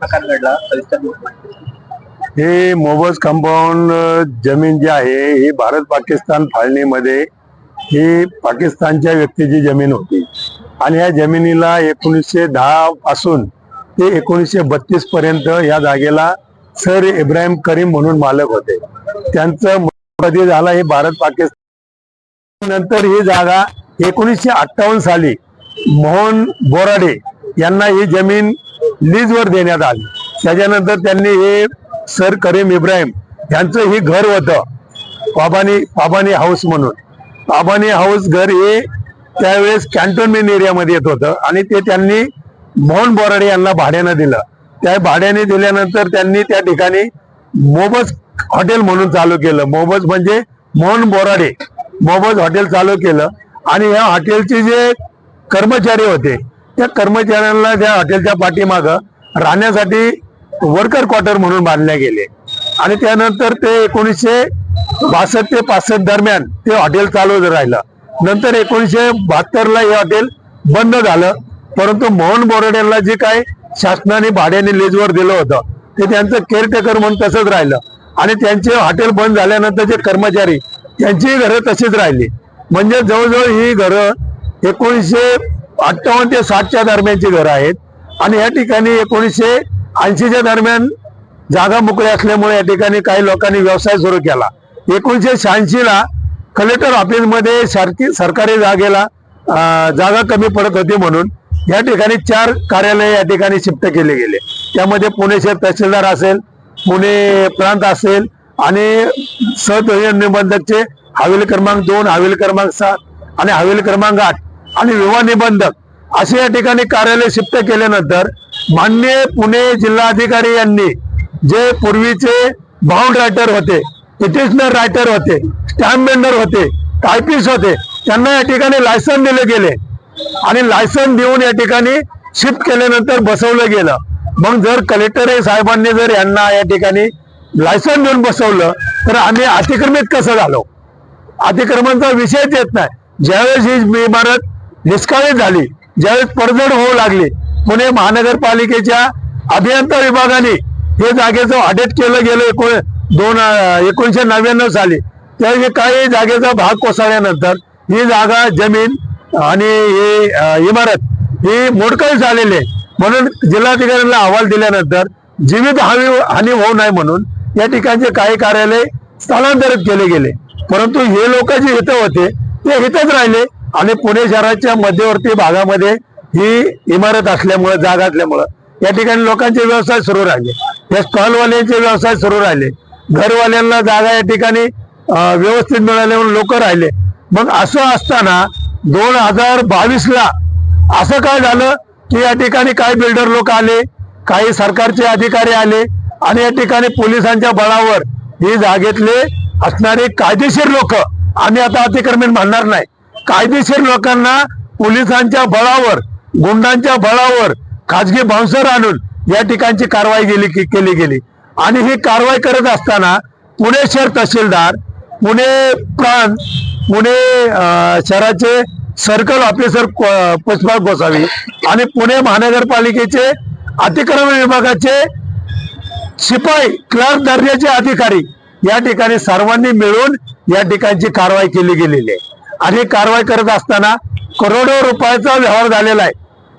प्रकार घडला हे मोबज कंपाऊंड जमीन जी आहे ही भारत पाकिस्तान फाळणीमध्ये ही पाकिस्तानच्या व्यक्तीची जमीन होती. आणि या जमिनीला एकोणीसशे दहा पासून ते एकोणीसशे बत्तीस पर्यंत या जागेला सर इब्राहिम करीम म्हणून मालक होते. त्यांचं कधी झाला हे भारत पाकिस्तान. नंतर ही जागा एकोणीसशे अठ्ठावन्न साली मोहन बोराडे यांना ही जमीन लीजवर देण्यात आली. त्याच्यानंतर त्यांनी हे सर करीम इब्राहिम यांचं हे घर होतं. बाबानी बाबानी हाऊस म्हणून. पाबानी हाऊस घर हे त्यावेळेस कॅन्टोनमेंट एरियामध्ये येत होतं आणि ते त्यांनी मोहन बोराडे यांना भाड्यानं दिलं. त्या भाड्याने दिल्यानंतर त्यांनी त्या ठिकाणी मोबज हॉटेल म्हणून चालू केलं. मोबज म्हणजे मोहन बोराडे. मोबज हॉटेल चालू केलं. आणि या हॉटेलचे जे कर्मचारी होते त्या कर्मचाऱ्यांना त्या हॉटेलच्या पाठीमागं राहण्यासाठी वर्कर क्वार्टर म्हणून बांधले गेले. आणि त्यानंतर ते एकोणीसशे बासष्ट ते पासष्ट दरम्यान ते हॉटेल चालू राहिलं. नंतर एकोणीसशे बहात्तरला हे हॉटेल बंद झालं. परंतु मोहन बोराडेंना जे काय शासनाने भाड्याने लीजवर दिलं होतं ते त्यांचं केअरटेकर म्हणून तसंच राहिलं. आणि त्यांचे हॉटेल बंद झाल्यानंतर जे कर्मचारी त्यांचीही घरं तशीच राहिली. म्हणजे जवळजवळ ही घरं एकोणीसशे अठ्ठावन्न ते साठच्या दरम्यानची घरं आहेत. आणि या ठिकाणी एकोणीसशे ऐंशीच्या दरम्यान जागा मोकळी असल्यामुळे या ठिकाणी काही लोकांनी व्यवसाय सुरू केला. एकोणीसशे शहाऐंशीला कलेक्टर ऑफिसमध्ये सारखी सरकारी जागेला जागा कमी पडत होती म्हणून या ठिकाणी चार कार्यालय या ठिकाणी शिफ्ट केले गेले. त्यामध्ये पुणे शहर तहसीलदार असेल पुणे प्रांत असेल आणि सहतहसील निबंधकचे हवेली क्रमांक दोन हवेली क्रमांक सात आणि हवेली क्रमांक आठ आणि विवाह निबंधक असे या ठिकाणी कार्यालय शिफ्ट केल्यानंतर मान्य पुणे जिल्हाधिकारी यांनी जे पूर्वीचे बाउंड रायटर होते पिटिशनर रायटर होते स्टॅम्प बेंडर होते टायपिस्ट होते त्यांना या ठिकाणी लायसन दिले गेले. आणि लायसन देऊन या ठिकाणी शिफ्ट केल्यानंतर बसवलं गेलं. मग जर कलेक्टर साहेबांनी जर यांना या ठिकाणी लायसन देऊन बसवलं तर आम्ही अतिक्रमित कसं झालो? अतिक्रमणचा विषयच येत नाही. ज्यावेळेस ही इमारत निष्काळीत झाली. ज्यावेळेस पडझड होऊ लागली पुणे महानगरपालिकेच्या अभियंता विभागाने हे जागेचं ऑडिट केलं गेलं एकोण दोन एकोणीसशे एकोणीशे नव्याण्णव साली. त्यावेळी काही जागेचा भाग कोसळल्यानंतर ही जागा जमीन आणि ही इमारत ही मोडकळी झालेली आहे. म्हणून जिल्हाधिकाऱ्यांना अहवाल दिल्यानंतर जीवित हानी हानी होऊ नये म्हणून या ठिकाणचे काही कार्यालय स्थलांतरित केले गेले. परंतु हे लोक जे इथं होते ते इथंच राहिले. आणि पुणे शहराच्या मध्यवर्ती भागामध्ये ही इमारत असल्यामुळं जागा असल्यामुळं या ठिकाणी लोकांचे व्यवसाय सुरू राहिले. या स्टॉलवाल्यांचे व्यवसाय सुरू राहिले. घरवाल्यांना जागा या ठिकाणी व्यवस्थित मिळाले म्हणून लोक राहिले. मग असं असताना दोन हजार बावीस ला असं काय झालं की या ठिकाणी काही बिल्डर लोक आले काही सरकारचे अधिकारी आले आणि या ठिकाणी पोलिसांच्या बळावर ही जागेतले असणारे कायदेशीर लोक आम्ही आता अतिक्रमण म्हणणार नाही. कायदेशीर लोकांना पोलिसांच्या बळावर गुंडांच्या बळावर खाजगी बाउन्सर आणून या ठिकाणची कारवाई गेली केली गेली. आणि ही कारवाई करत असताना पुणे शहर तहसीलदार पुणे प्रांत पुणे शहराचे सर्कल ऑफिसर पुष्पा गोसावी आणि पुणे महानगरपालिकेचे अतिक्रमण विभागाचे शिपाई क्लास दर्जाचे अधिकारी या ठिकाणी सर्वांनी मिळून या ठिकाणची कारवाई केली गेलेली आहे. आणि कारवाई करत असताना करोडो रुपयाचा व्यवहार झालेला आहे.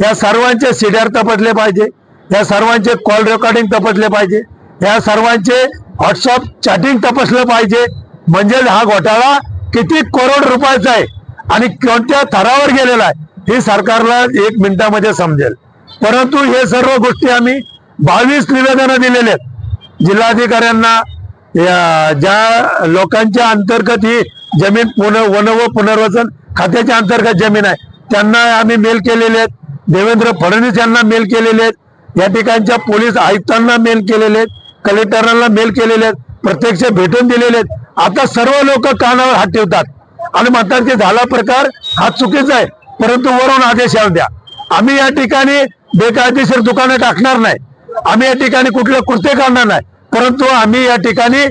या सर्वांचे सीडर तपासले पाहिजे. या सर्वांचे कॉल रेकॉर्डिंग तपासले पाहिजे. या सर्वांचे व्हॉट्सअप चॅटिंग तपासलं पाहिजे. म्हणजे हा घोटाळा किती करोड रुपयाचा आहे आणि कोणत्या थरावर गेलेला आहे हे सरकारला एक मिनिटामध्ये समजेल. परंतु हे सर्व गोष्टी आम्ही बावीस निवेदनं दिलेले आहेत. जिल्हाधिकाऱ्यांना या- ज्या लोकांच्या अंतर्गत ही जमीन पुन वन व पुनर्वसन खात्याच्या अंतर्गत जमीन आहे. त्यांना आम्ही मेल केलेले आहेत. देवेंद्र फडणवीस यांना मेल केलेले आहेत. या ठिकाणच्या पोलीस आयुक्तांना मेल केलेले आहेत. कलेक्टरांना मेल केलेले आहेत. प्रत्यक्ष भेटून दिलेले आहेत. आता सर्व लोक कानावर हात ठेवतात. आणि म्हणतात की झाला प्रकार हा चुकीचा आहे. परंतु वरून आदेश येऊ द्या. आम्ही या ठिकाणी बेकायदेशीर दुकानं टाकणार नाही. आम्ही या ठिकाणी कुठलं कृत्य करणार नाही. परंतु आम्ही या ठिकाणी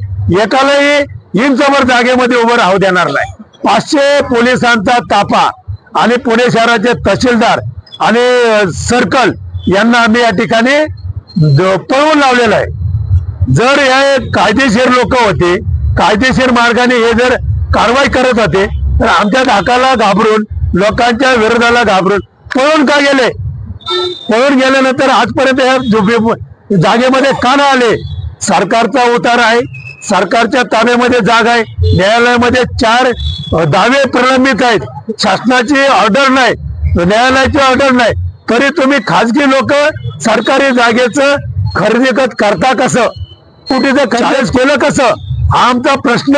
एकालाही इंचभर जागेमध्ये उभं राहू देणार नाही. पाचशे पोलिसांचा ताफा आणि पुणे शहराचे तहसीलदार आणि सर्कल यांना आम्ही या ठिकाणी पळवून लावलेलं आहे. जर हे कायदेशीर लोक होते कायदेशीर मार्गाने हे जर कारवाई करत होते तर आमच्या धाकाला घाबरून लोकांच्या विरोधाला घाबरून पळून का गेले? पळून गेल्यानंतर आजपर्यंत या जागेमध्ये का आले? सरकारचा उतार आहे. सरकारच्या ताब्यामध्ये जागा आहे. न्यायालयामध्ये चार दावे प्रलंबित आहेत. शासनाची ऑर्डर नाही. न्यायालयाची ऑर्डर नाही. तरी तुम्ही खाजगी लोक सरकारी जागेचं खरेदी करता कसं? कुठे खरेदी केलं कसं? हा आमचा प्रश्न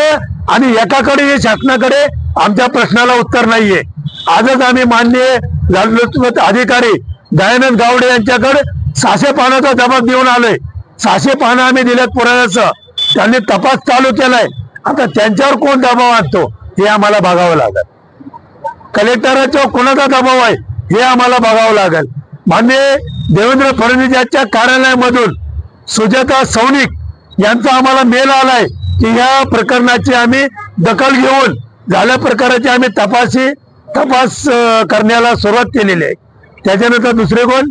आणि एकाकडे हे शासनाकडे आमच्या प्रश्नाला उत्तर नाहीये. आजच आम्ही मान्य लाचलुचपत अधिकारी दयानंद गावडे यांच्याकडे सहाशे पानाचा जबाब देऊन आलोय. सहाशे पानं आम्ही दिल्यात पुराव्याचं. त्यांनी तपास चालू केलाय. आता त्यांच्यावर कोण दबाव आणतो हे आम्हाला बघावं लागेल. कलेक्टराच्या कोणाचा दबाव आहे हे आम्हाला बघावं लागेल. मान्य देवेंद्र फडणवीस यांच्या कार्यालयामधून सुजाता सौनिक यांचा आम्हाला मेल आलाय की या प्रकरणाची आम्ही दखल घेऊन झाल्या प्रकाराची आम्ही तपासी तपास करण्याला सुरुवात केलेली आहे. त्याच्यानंतर दुसरे कोण?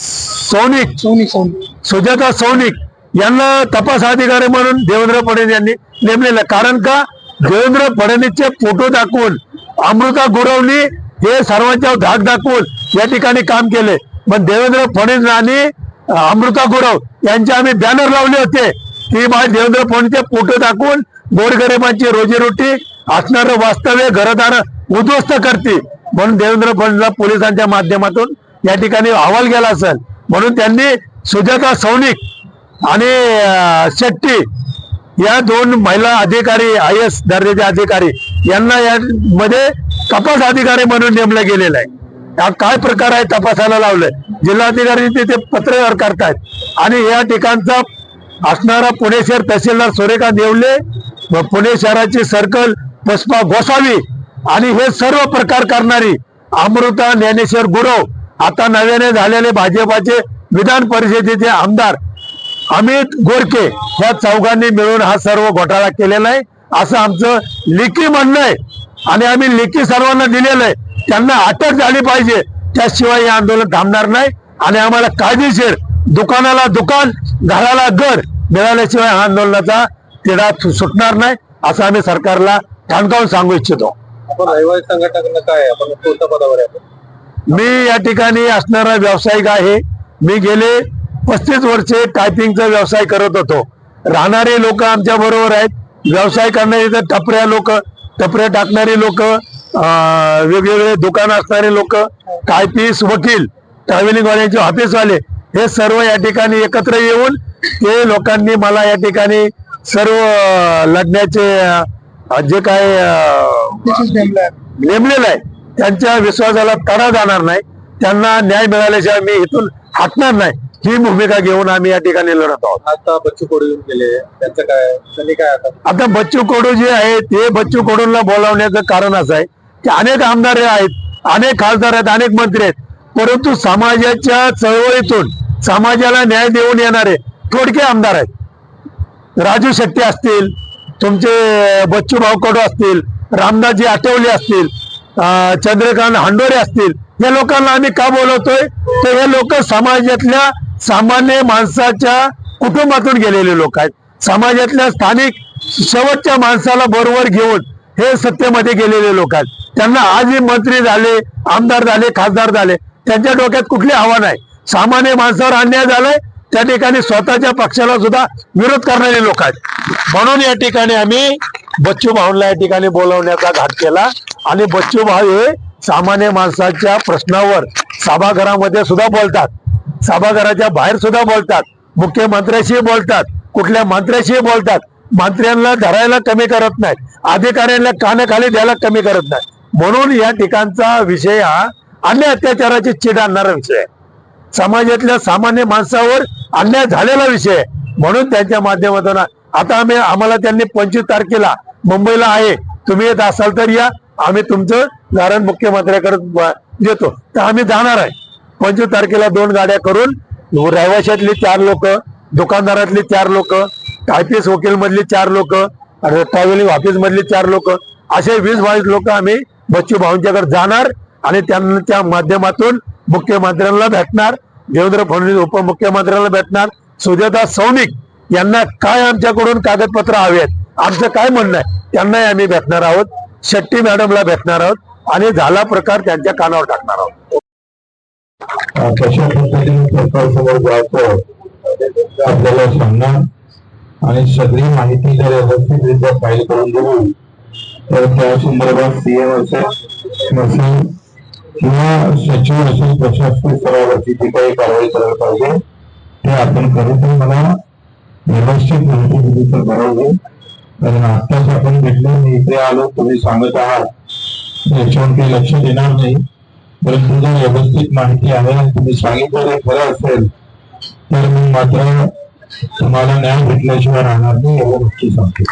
सौनिक सोनी सोनी सुजाता सौनिक यांना तपास अधिकारी म्हणून देवेंद्र फडणवीस यांनी नेमलेलं. कारण का? देवेंद्र फडणवीसचे फोटो दाखवून अमृता गुरवणी हे सर्वांच्या धाक दाखवून या ठिकाणी काम केले. पण देवेंद्र फडणवीस आणि अमृता गुरव यांचे आम्ही बॅनर लावले होते. की माझे देवेंद्र फडणवीसचे फोटो दाखवून गोरगरिबांची रोजीरोटी असणारं वास्तव्य घरदार उद्ध्वस्त करते म्हणून देवेंद्र फडणवीसला पोलिसांच्या माध्यमातून या ठिकाणी अहवाल गेला असेल. म्हणून त्यांनी सुजाता सौनिक आणि शेट्टी या दोन महिला अधिकारी आय एस दर्जाचे अधिकारी यांना यामध्ये तपास अधिकारी म्हणून नेमलं गेलेलं आहे. हा काय प्रकार आहे तपासाला लावलंय? जिल्हाधिकारी तिथे पत्रव्यवहार करतायत. आणि या ठिकाणचा असणारा पुणे शहर तहसीलदार सुरेखा नेवले व पुणे शहराची सर्कल पुष्पा गोसावी आणि हे सर्व प्रकार करणारी अमृता ज्ञानेश्वर गुरव आता नव्याने झालेले भाजपाचे विधान परिषदेचे आमदार अमित गोरके या चौघांनी मिळून हा सर्व घोटाळा केलेला आहे. असं आमचं लेखी म्हणणं आहे. आणि आम्ही लेखी सर्वांना दिलेलं आहे. त्यांना अटक झाली पाहिजे. त्याशिवाय हे आंदोलन थांबणार नाही. आणि आम्हाला कायदेशीर दुकानाला दुकान घराला घर मिळाल्याशिवाय हा आंदोलनाचा तिढा सुटणार नाही असं आम्ही सरकारला ठणकावून सांगू इच्छितो. मी या ठिकाणी असणारा व्यावसायिक आहे. मी गेले पस्तीस वर्षे टायपिंगचा व्यवसाय करत होतो. राहणारे लोक आमच्या बरोबर आहेत. व्यवसाय करणारे तर टपऱ्या लोक टपऱ्या टाकणारे लोक वेगवेगळे दुकान असणारे लोक टायपिस्ट वकील ट्रॅव्हलिंग वाल्यांचे ऑफिसवाले हे सर्व या ठिकाणी एकत्र येऊन ते लोकांनी मला या ठिकाणी सर्व लढण्याचे जे काय नेमलेलं आहे त्यांच्या विश्वासाला तडा जाणार नाही. त्यांना न्याय मिळाल्याशिवाय मी इथून हटणार नाही. ही भूमिका घेऊन आम्ही या ठिकाणी लढत आहोत. आता बच्चू कडू येऊन गेले. त्यांचं काय? त्यांनी काय आता? आता बच्चू कडू जे आहेत ते बच्चू कडूंना बोलावण्याचं कारण असं आहे की अनेक आमदार आहेत अनेक खासदार आहेत अनेक मंत्री आहेत. परंतु समाजाच्या चळवळीतून समाजाला न्याय देऊन येणारे थोडके आमदार आहेत. राजू शेट्टी असतील तुमचे बच्चू भाऊ कडू असतील रामदासजी आठवले असतील चंद्रकांत हांडोरे असतील या लोकांना आम्ही का बोलवतोय? तर हे लोक समाजातल्या सामान्य माणसाच्या कुटुंबातून गेलेले लोक आहेत. समाजातल्या स्थानिक शेवटच्या माणसाला बरोबर घेऊन हे सत्तेमध्ये गेलेले लोक आहेत. त्यांना आजही मंत्री झाले आमदार झाले खासदार झाले. त्यांच्या डोक्यात कुठली हवा नाही. सामान्य माणसावर अन्याय झालाय त्या ठिकाणी स्वतःच्या पक्षाला सुद्धा विरोध करणारे लोक आहेत. म्हणून या ठिकाणी आम्ही बच्चू भाऊंना या ठिकाणी बोलवण्याचा घाट केला. आणि बच्चू भाऊ हे सामान्य माणसाच्या प्रश्नावर सभागृहामध्ये सुद्धा बोलतात. सभागृहाच्या बाहेर सुद्धा बोलतात. मुख्यमंत्र्याशी बोलतात. कुठल्या मंत्र्याशी बोलतात? मंत्र्यांना धरायला कमी करत नाहीत. अधिकाऱ्यांना कानाखाली द्यायला कमी करत नाही म्हणून या ठिकाणचा विषय हा अन्य अत्याचाराची चिड आणणारा विषय आहे. समाजातल्या सामान्य माणसावर अन्याय झालेला विषय म्हणून त्यांच्या माध्यमातून आता आम्ही आम्हाला त्यांनी पंचवीस तारखेला मुंबईला आहे. तुम्ही येत असाल तर या. आम्ही तुमचं कारण मुख्यमंत्र्याकडे देतो. तर आम्ही जाणार आहे. पंचवीस तारखेला दोन गाड्या करून रहिवाशातली चार लोक दुकानदारातली चार लोक टायपिस्ट वकील मधली चार लोक ट्रॅव्हलिंग ऑफिस मधली चार लोक असे वीस बावीस लोक आम्ही बच्चू भाऊंच्याकडे जाणार आणि त्यांच्या माध्यमातून मुख्यमंत्र्यांना भेटणार देवेंद्र फडणवीस उपमुख्यमंत्र्यांना भेटणार. सुजाता सौनिक यांना काय आमच्याकडून कागदपत्र हवेत? आमचं काय म्हणणं आहे? त्यांनाही आम्ही भेटणार आहोत. शेट्टी मॅडमला भेटणार आहोत आणि झाला प्रकार त्यांच्या कानावर टाकणार आहोत. कशा पद्धतीने सरकारसमोर जायचं आपल्याला सांगणार. आणि सगळी माहिती जर व्यवस्थितरित्या फाईल करून दिली तर त्या संदर्भात सीएम असेल नसेल किंवा सचिव असेल प्रशासकीय स्तरावरती जी काही कारवाई करायला पाहिजे ते आपण करू पण मला व्यवस्थित माहिती दिली तर बरं होईल. कारण आत्ताच आपण भेटलो मी इथे आलो तुम्ही सांगत आहात. याच्यावर काही लक्ष देणार नाही. परंतु जर व्यवस्थित माहिती आहे आणि तुम्ही सांगितलं खरं असेल तर मी मात्र तुम्हाला न्याय भेटल्याशिवाय राहणार नाही एवढं नक्की सांगतो.